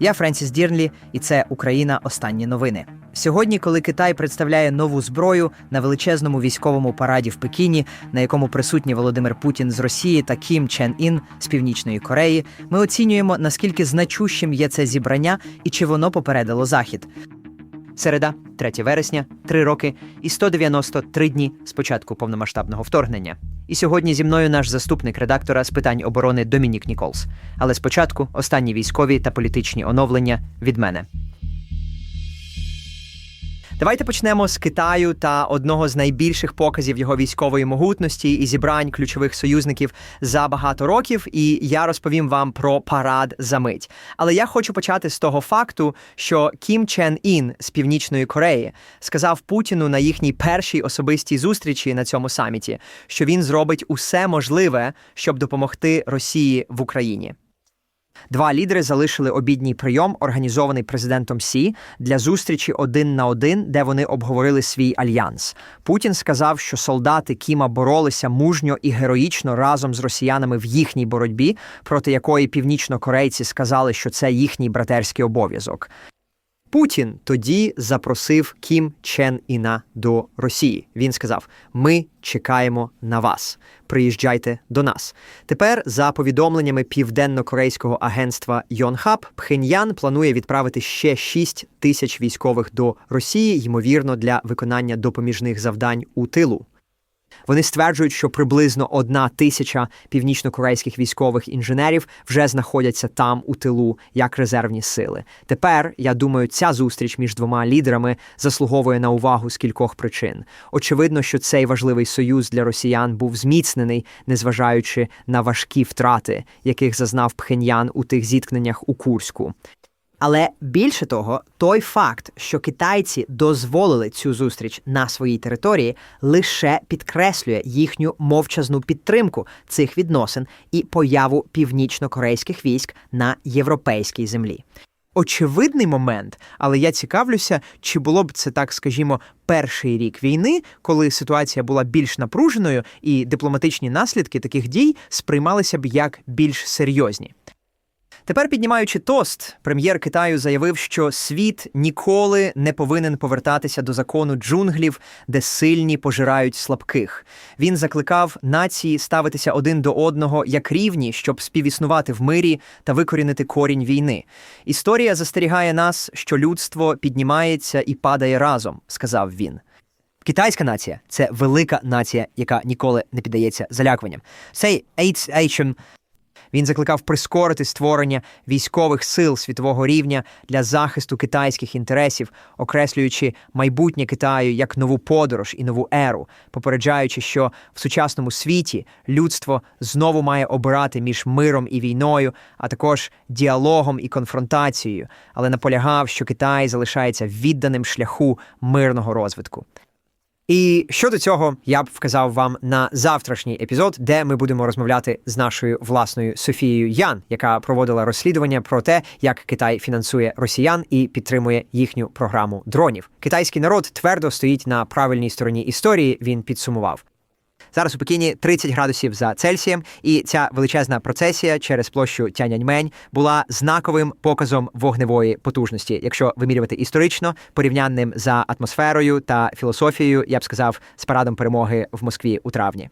Я Френсіс Дірнлі, і це Україна. Останні новини. Сьогодні, коли Китай представляє нову зброю на величезному військовому параді в Пекіні, на якому присутні Володимир Путін з Росії та Кім Чен Ін з Північної Кореї, ми оцінюємо наскільки значущим є це зібрання і чи воно попередило захід. Середа, 3 вересня, 3 роки і 193 дні з початку повномасштабного вторгнення. І сьогодні зі мною наш заступник редактора з питань оборони Домінік Ніколс. Але спочатку останні військові та політичні оновлення від мене. Давайте почнемо з Китаю та одного з найбільших показів його військової могутності і зібрань ключових союзників за багато років. І я розповім вам про парад за мить. Але я хочу почати з того факту, що Кім Чен Ін з Північної Кореї сказав Путіну на їхній першій особистій зустрічі на цьому саміті, що він зробить усе можливе, щоб допомогти Росії в Україні. Два лідери залишили обідній прийом, організований президентом Сі, для зустрічі один на один, де вони обговорили свій альянс. Путін сказав, що солдати Кіма боролися мужньо і героїчно разом з росіянами в їхній боротьбі, проти якої північнокорейці сказали, що це їхній братерський обов'язок. Путін тоді запросив Кім Чен Іна до Росії. Він сказав: Ми чекаємо на вас. Приїжджайте до нас. Тепер, за повідомленнями південно-корейського агентства Йонхаб, Пхеньян планує відправити ще 6 тисяч військових до Росії, ймовірно, для виконання допоміжних завдань у тилу. Вони стверджують, що приблизно одна тисяча північно-корейських військових інженерів вже знаходяться там у тилу як резервні сили. Тепер я думаю, ця зустріч між двома лідерами заслуговує на увагу з кількох причин. Очевидно, що цей важливий союз для росіян був зміцнений, незважаючи на важкі втрати, яких зазнав Пхеньян у тих зіткненнях у Курську. Але більше того, той факт, що китайці дозволили цю зустріч на своїй території, лише підкреслює їхню мовчазну підтримку цих відносин і появу північно-корейських військ на європейській землі. Очевидний момент, але я цікавлюся, чи було б це так, скажімо, перший рік війни, коли ситуація була більш напруженою, і дипломатичні наслідки таких дій сприймалися б як більш серйозні. Тепер, піднімаючи тост, прем'єр Китаю заявив, що світ ніколи не повинен повертатися до закону джунглів, де сильні пожирають слабких. Він закликав нації ставитися один до одного як рівні, щоб співіснувати в мирі та викорінити корінь війни. Історія застерігає нас, що людство піднімається і падає разом, сказав він. Китайська нація це велика нація, яка ніколи не піддається залякуванням. Цей HM він закликав прискорити створення військових сил світового рівня для захисту китайських інтересів, окреслюючи майбутнє Китаю як нову подорож і нову еру, попереджаючи, що в сучасному світі людство знову має обирати між миром і війною, а також діалогом і конфронтацією, але наполягав, що Китай залишається відданим шляху мирного розвитку. І щодо цього я б вказав вам на завтрашній епізод, де ми будемо розмовляти з нашою власною Софією Ян, яка проводила розслідування про те, як Китай фінансує росіян і підтримує їхню програму дронів. Китайський народ твердо стоїть на правильній стороні історії. Він підсумував. Зараз у Пекіні 30 градусів за Цельсієм, і ця величезна процесія через площу Тяньаньмень була знаковим показом вогневої потужності, якщо вимірювати історично, порівнянним за атмосферою та філософією, я б сказав, з парадом перемоги в Москві у травні.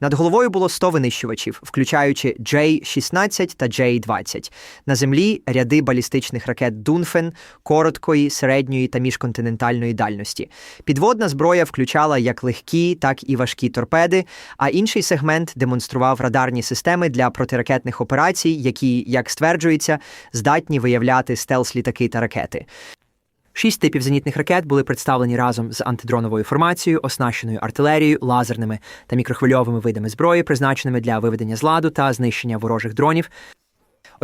Над головою було 100 винищувачів, включаючи J-16 та J-20. На землі ряди балістичних ракет Дунфен короткої, середньої та міжконтинентальної дальності. Підводна зброя включала як легкі, так і важкі торпеди, а інший сегмент демонстрував радарні системи для протиракетних операцій, які, як стверджується, здатні виявляти стелс-літаки та ракети. Шість типів зенітних ракет були представлені разом з антидроновою формацією, оснащеною артилерією, лазерними та мікрохвильовими видами зброї, призначеними для виведення з ладу та знищення ворожих дронів.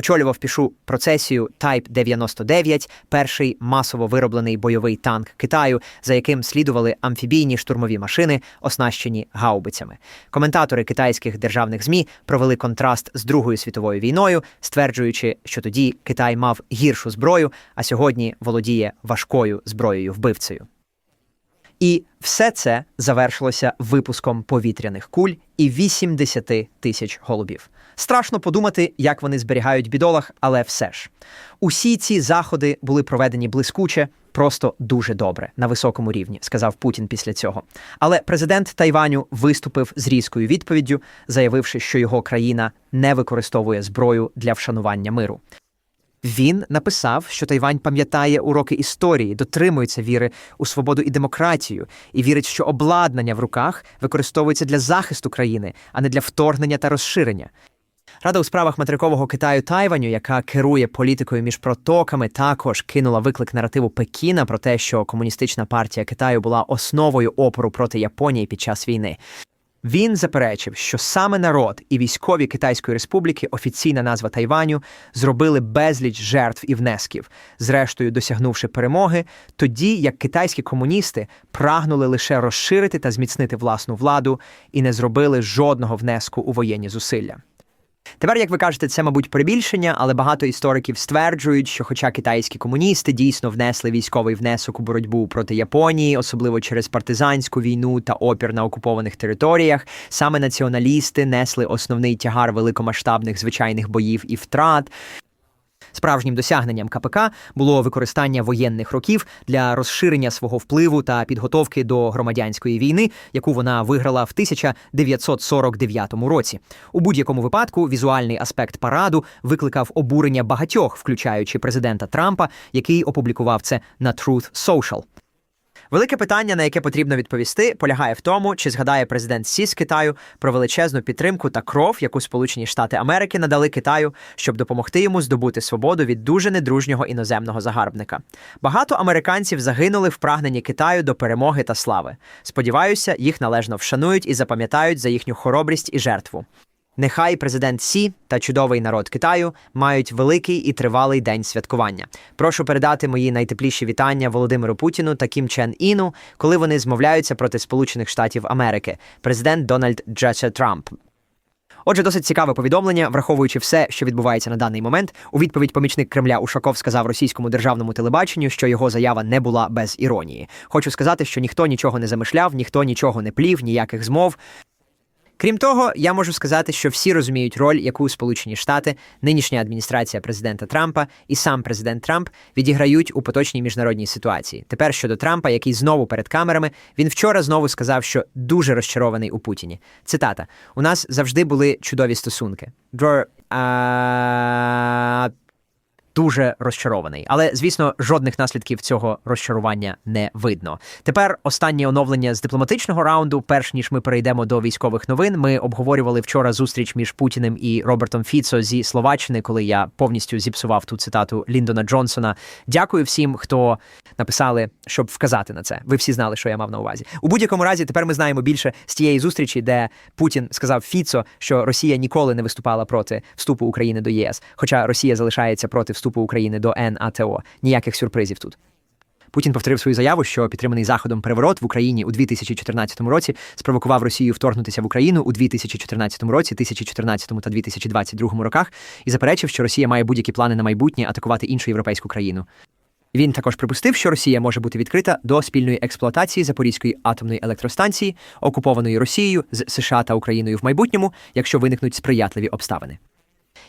Очолював пішу процесію Type 99, перший масово вироблений бойовий танк Китаю, за яким слідували амфібійні штурмові машини, оснащені гаубицями. Коментатори китайських державних змі провели контраст з Другою світовою війною, стверджуючи, що тоді Китай мав гіршу зброю, а сьогодні володіє важкою зброєю вбивцею. І все це завершилося випуском повітряних куль і 80 тисяч голубів. Страшно подумати, як вони зберігають бідолах, але все ж. Усі ці заходи були проведені блискуче, просто дуже добре на високому рівні, сказав Путін після цього. Але президент Тайваню виступив з різкою відповіддю, заявивши, що його країна не використовує зброю для вшанування миру. Він написав, що Тайвань пам'ятає уроки історії, дотримується віри у свободу і демократію, і вірить, що обладнання в руках використовується для захисту країни, а не для вторгнення та розширення. Рада у справах материкового Китаю Тайваню, яка керує політикою між протоками, також кинула виклик наративу Пекіна про те, що комуністична партія Китаю була основою опору проти Японії під час війни. Він заперечив, що саме народ і військові Китайської республіки, офіційна назва Тайваню, зробили безліч жертв і внесків, зрештою досягнувши перемоги, тоді як китайські комуністи прагнули лише розширити та зміцнити власну владу і не зробили жодного внеску у воєнні зусилля. Тепер, як ви кажете, це, мабуть, прибільшення, але багато істориків стверджують, що, хоча китайські комуністи дійсно внесли військовий внесок у боротьбу проти Японії, особливо через партизанську війну та опір на окупованих територіях, саме націоналісти несли основний тягар великомасштабних звичайних боїв і втрат. Справжнім досягненням КПК було використання воєнних років для розширення свого впливу та підготовки до громадянської війни, яку вона виграла в 1949 році. У будь-якому випадку візуальний аспект параду викликав обурення багатьох, включаючи президента Трампа, який опублікував це на Truth Social. Велике питання, на яке потрібно відповісти, полягає в тому, чи згадає президент Сі з Китаю про величезну підтримку та кров, яку Сполучені Штати Америки надали Китаю, щоб допомогти йому здобути свободу від дуже недружнього іноземного загарбника. Багато американців загинули в прагненні Китаю до перемоги та слави. Сподіваюся, їх належно вшанують і запам'ятають за їхню хоробрість і жертву. Нехай президент Сі та чудовий народ Китаю мають великий і тривалий день святкування. Прошу передати мої найтепліші вітання Володимиру Путіну та Кім Чен Іну, коли вони змовляються проти Сполучених Штатів Америки. Президент Дональд Джесе Трамп. Отже, досить цікаве повідомлення, враховуючи все, що відбувається на даний момент. У відповідь помічник Кремля Ушаков сказав російському державному телебаченню, що його заява не була без іронії. Хочу сказати, що ніхто нічого не замишляв, ніхто нічого не плів, ніяких змов. Крім того, я можу сказати, що всі розуміють роль, яку Сполучені Штати, нинішня адміністрація президента Трампа і сам президент Трамп відіграють у поточній міжнародній ситуації. Тепер щодо Трампа, який знову перед камерами, він вчора знову сказав, що дуже розчарований у Путіні. Цитата: у нас завжди були чудові стосунки. Draw, а, дуже розчарований. Але, звісно, жодних наслідків цього розчарування не видно. Тепер останнє оновлення з дипломатичного раунду. Перш ніж ми перейдемо до військових новин, ми обговорювали вчора зустріч між Путіним і Робертом Фіцо зі Словаччини, коли я повністю зіпсував ту цитату Ліндона Джонсона. Дякую всім, хто написали, щоб вказати на це. Ви всі знали, що я мав на увазі. У будь-якому разі, тепер ми знаємо більше з тієї зустрічі, де Путін сказав Фіцо, що Росія ніколи не виступала проти вступу України до ЄС, хоча Росія залишається проти вступу України до НАТО. Ніяких сюрпризів тут. Путін повторив свою заяву, що підтриманий заходом переворот в Україні у 2014 році спровокував Росію вторгнутися в Україну у 2014 році, 2014 та 2022 роках, і заперечив, що Росія має будь-які плани на майбутнє атакувати іншу європейську країну. Він також припустив, що Росія може бути відкрита до спільної експлуатації Запорізької атомної електростанції, окупованої Росією з США та Україною в майбутньому, якщо виникнуть сприятливі обставини.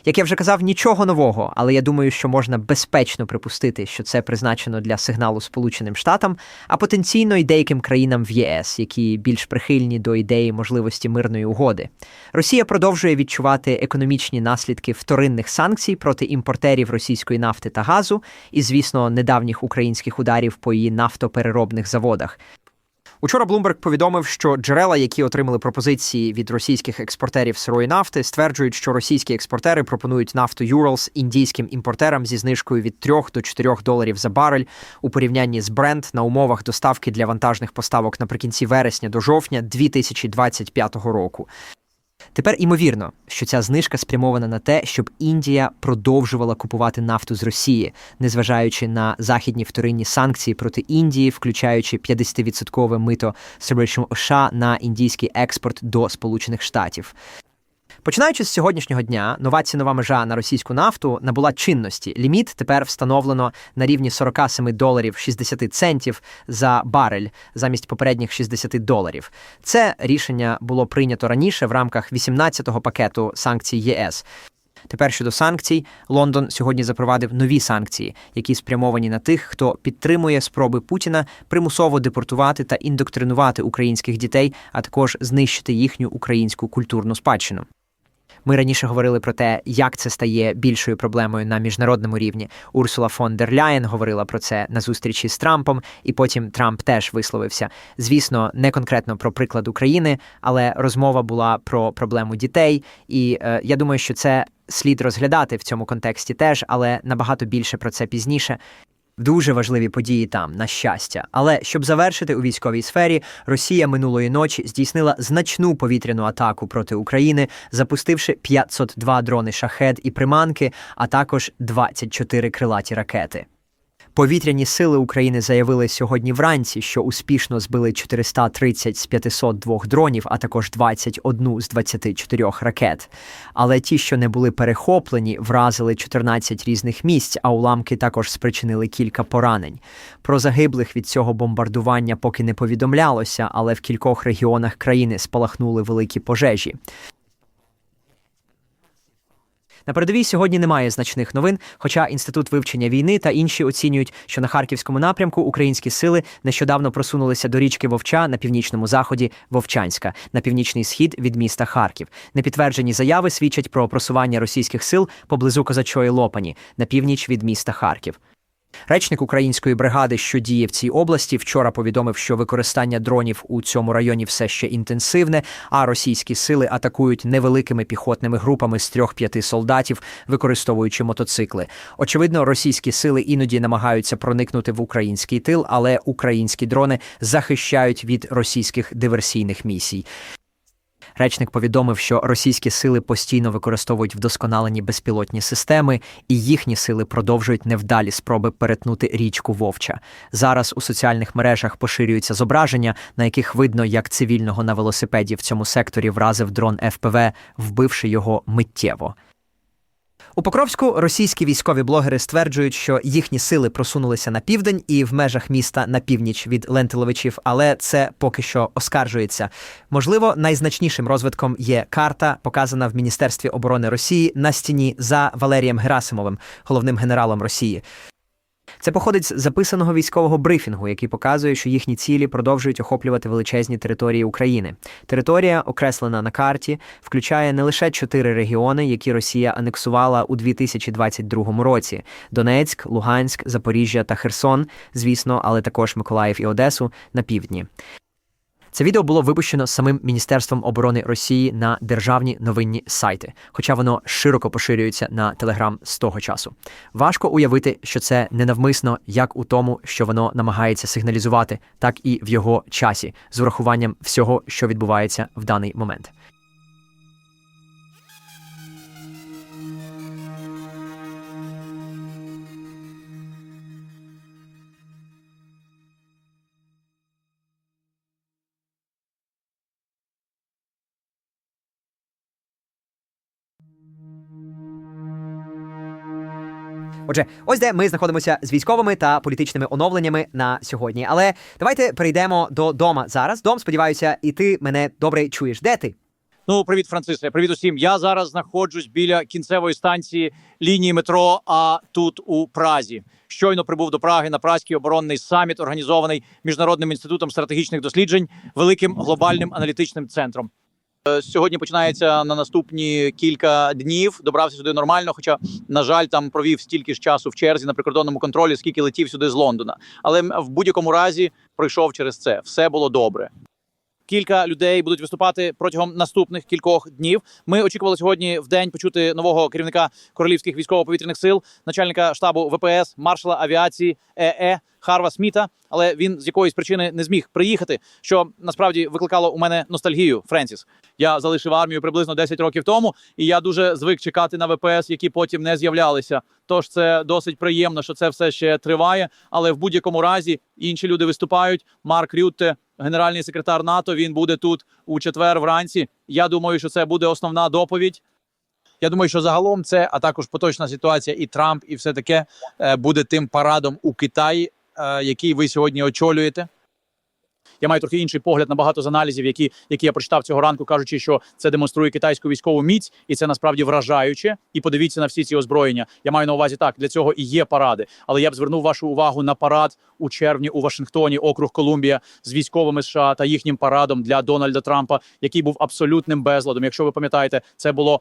Як я вже казав, нічого нового, але я думаю, що можна безпечно припустити, що це призначено для сигналу Сполученим Штатам, а потенційно й деяким країнам в ЄС, які більш прихильні до ідеї можливості мирної угоди. Росія продовжує відчувати економічні наслідки вторинних санкцій проти імпортерів російської нафти та газу, і, звісно, недавніх українських ударів по її нафтопереробних заводах. Учора Блумберг повідомив, що джерела, які отримали пропозиції від російських експортерів сирої нафти, стверджують, що російські експортери пропонують нафту Urals індійським імпортерам зі знижкою від 3 до 4 доларів за барель у порівнянні з бренд на умовах доставки для вантажних поставок наприкінці вересня до жовтня 2025 року. Тепер імовірно, що ця знижка спрямована на те, щоб Індія продовжувала купувати нафту з Росії, незважаючи на західні вторинні санкції проти Індії, включаючи 50-відсоткове мито США на індійський експорт до Сполучених Штатів. Починаючи з сьогоднішнього дня, нова цінова межа на російську нафту набула чинності. Ліміт тепер встановлено на рівні 47 доларів 60 центів за барель замість попередніх 60 доларів. Це рішення було прийнято раніше в рамках 18-го пакету санкцій ЄС. Тепер щодо санкцій, Лондон сьогодні запровадив нові санкції, які спрямовані на тих, хто підтримує спроби Путіна примусово депортувати та індоктринувати українських дітей, а також знищити їхню українську культурну спадщину. Ми раніше говорили про те, як це стає більшою проблемою на міжнародному рівні. Урсула фон дер Ляєн говорила про це на зустрічі з Трампом, і потім Трамп теж висловився. Звісно, не конкретно про приклад України, але розмова була про проблему дітей. І е, я думаю, що це слід розглядати в цьому контексті теж, але набагато більше про це пізніше. Дуже важливі події там, на щастя. Але щоб завершити у військовій сфері, Росія минулої ночі здійснила значну повітряну атаку проти України, запустивши 502 дрони шахед і приманки, а також 24 крилаті ракети. Повітряні сили України заявили сьогодні вранці, що успішно збили 430 з 502 дронів, а також 21 з 24 ракет. Але ті, що не були перехоплені, вразили 14 різних місць, а уламки також спричинили кілька поранень. Про загиблих від цього бомбардування поки не повідомлялося, але в кількох регіонах країни спалахнули великі пожежі. На передовій сьогодні немає значних новин, хоча інститут вивчення війни та інші оцінюють, що на харківському напрямку українські сили нещодавно просунулися до річки Вовча на північному заході Вовчанська, на північний схід від міста Харків. Непідтверджені заяви свідчать про просування російських сил поблизу козачої Лопані на північ від міста Харків. Речник української бригади, що діє в цій області, вчора повідомив, що використання дронів у цьому районі все ще інтенсивне, а російські сили атакують невеликими піхотними групами з трьох-п'яти солдатів, використовуючи мотоцикли. Очевидно, російські сили іноді намагаються проникнути в український тил, але українські дрони захищають від російських диверсійних місій. Речник повідомив, що російські сили постійно використовують вдосконалені безпілотні системи, і їхні сили продовжують невдалі спроби перетнути річку Вовча. Зараз у соціальних мережах поширюються зображення, на яких видно, як цивільного на велосипеді в цьому секторі вразив дрон ФПВ, вбивши його миттєво. У Покровську російські військові блогери стверджують, що їхні сили просунулися на південь і в межах міста на північ від Лентиловичів, але це поки що оскаржується. Можливо, найзначнішим розвитком є карта, показана в Міністерстві оборони Росії на стіні за Валерієм Герасимовим, головним генералом Росії. Це походить з записаного військового брифінгу, який показує, що їхні цілі продовжують охоплювати величезні території України. Територія, окреслена на карті, включає не лише чотири регіони, які Росія анексувала у 2022 році: Донецьк, Луганськ, Запоріжжя та Херсон, звісно, але також Миколаїв і Одесу на півдні. Це відео було випущено самим Міністерством оборони Росії на державні новинні сайти, хоча воно широко поширюється на Телеграм з того часу. Важко уявити, що це ненавмисно, як у тому, що воно намагається сигналізувати, так і в його часі, з урахуванням всього, що відбувається в даний момент. Отже, ось де ми знаходимося з військовими та політичними оновленнями на сьогодні. Але давайте перейдемо до дома зараз. Дом, сподіваюся, і ти мене добре чуєш. Де ти? Ну, привіт, Францисе. Привіт усім. Я зараз знаходжусь біля кінцевої станції лінії метро. А тут у Празі щойно прибув до Праги на Празький оборонний саміт, організований міжнародним інститутом стратегічних досліджень, великим глобальним аналітичним центром. Е, Сьогодні починається на наступні кілька днів. Добрався сюди нормально. Хоча, на жаль, там провів стільки ж часу в черзі на прикордонному контролі, скільки летів сюди з Лондона. Але в будь-якому разі пройшов через це. Все було добре. Кілька людей будуть виступати протягом наступних кількох днів. Ми очікували сьогодні в день почути нового керівника королівських військово-повітряних сил, начальника штабу ВПС, маршала авіації ЕЕ Харва Сміта. Але він з якоїсь причини не зміг приїхати, що насправді викликало у мене ностальгію. Френсіс. Я залишив армію приблизно 10 років тому, і я дуже звик чекати на ВПС, які потім не з'являлися. Тож це досить приємно, що це все ще триває. Але в будь-якому разі інші люди виступають. Марк Рютте, генеральний секретар НАТО. Він буде тут у четвер вранці. Я думаю, що це буде основна доповідь. Я думаю, що загалом це, а також поточна ситуація, і Трамп, і все таке е, буде тим парадом у Китаї, е, який ви сьогодні очолюєте. Я маю трохи інший погляд на багато з аналізів, які, які я прочитав цього ранку, кажучи, що це демонструє китайську військову міць, і це насправді вражаюче. І подивіться на всі ці озброєння. Я маю на увазі так, для цього і є паради. Але я б звернув вашу увагу на парад у червні у Вашингтоні, округ Колумбія з військовими США та їхнім парадом для Дональда Трампа, який був абсолютним безладом. Якщо ви пам'ятаєте, це було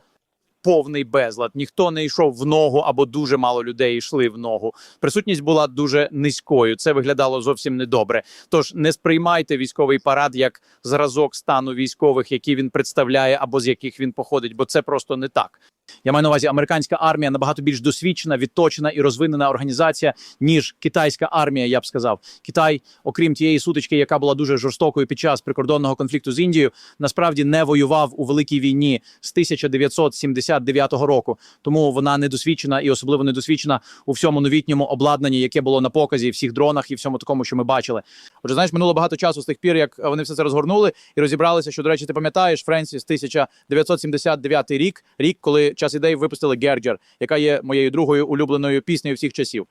повний безлад. Ніхто не йшов в ногу або дуже мало людей йшли в ногу. Присутність була дуже низькою. Це виглядало зовсім недобре. Тож не сприймайте військовий парад як зразок стану військових, які він представляє або з яких він походить, бо це просто не так. Я маю на увазі, американська армія набагато більш досвідчена, відточена і розвинена організація, ніж китайська армія. Я б сказав, Китай, окрім тієї сутички, яка була дуже жорстокою під час прикордонного конфлікту з Індією, насправді не воював у великій війні з 1979 року. Тому вона недосвідчена і особливо недосвідчена у всьому новітньому обладнанні, яке було на показі, всіх дронах і всьому такому, що ми бачили. Отже, знаєш, минуло багато часу з тих пір, як вони все це розгорнули і розібралися. Що до речі, ти пам'ятаєш Френсіс 1979 рік, рік, коли час ідей випустили Герджер, яка є моєю другою улюбленою піснею всіх часів.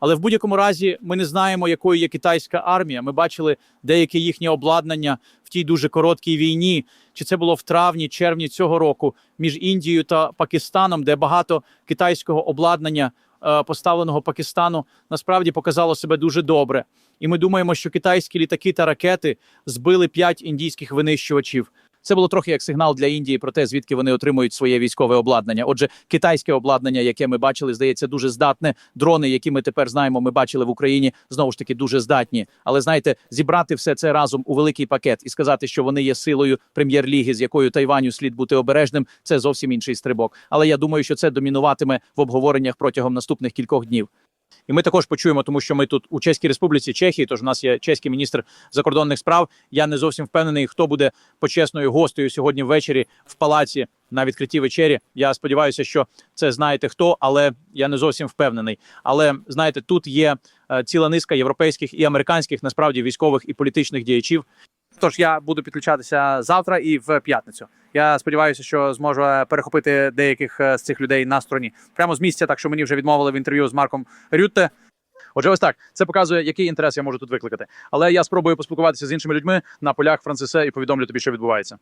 Але в будь-якому разі ми не знаємо, якою є китайська армія. Ми бачили деяке їхнє обладнання в тій дуже короткій війні. Чи це було в травні, червні цього року між Індією та Пакистаном, де багато китайського обладнання, е, поставленого Пакистану, насправді показало себе дуже добре. І ми думаємо, що китайські літаки та ракети збили п'ять індійських винищувачів. Це було трохи як сигнал для Індії про те, звідки вони отримують своє військове обладнання. Отже, китайське обладнання, яке ми бачили, здається, дуже здатне. Дрони, які ми тепер знаємо, ми бачили в Україні, знову ж таки дуже здатні. Але знаєте, зібрати все це разом у великий пакет і сказати, що вони є силою прем'єр-ліги, з якою Тайваню слід бути обережним. Це зовсім інший стрибок. Але я думаю, що це домінуватиме в обговореннях протягом наступних кількох днів. І ми також почуємо, тому що ми тут у Чеській Республіці Чехії, тож у нас є чеський міністр закордонних справ. Я не зовсім впевнений, хто буде почесною гостею сьогодні ввечері в палаці на відкритій вечері. Я сподіваюся, що це знаєте хто, але я не зовсім впевнений. Але знаєте, тут є е, ціла низка європейських і американських насправді військових і політичних діячів. Тож я буду підключатися завтра і в п'ятницю. Я сподіваюся, що зможу е, перехопити деяких е, з цих людей на стороні прямо з місця, так що мені вже відмовили в інтерв'ю з Марком Рютте. Отже, ось так це показує, який інтерес я можу тут викликати. Але я спробую поспілкуватися з іншими людьми на полях Францисе і повідомлю тобі, що відбувається.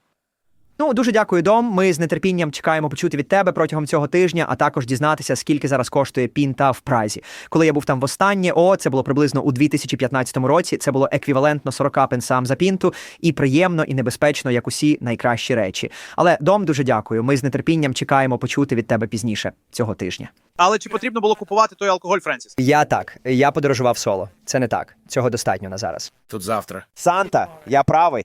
Ну, дуже дякую, Дом. Ми з нетерпінням чекаємо почути від тебе протягом цього тижня, а також дізнатися, скільки зараз коштує пінта в Празі. Коли я був там востаннє, о, це було приблизно у 2015 році. Це було еквівалентно 40 пенсам за пінту, і приємно, і небезпечно, як усі найкращі речі. Але дом дуже дякую. Ми з нетерпінням чекаємо почути від тебе пізніше цього тижня. Але чи потрібно було купувати той алкоголь, Френсіс? Я так, я подорожував соло. Це не так. Цього достатньо на зараз. Тут завтра. Санта, я правий.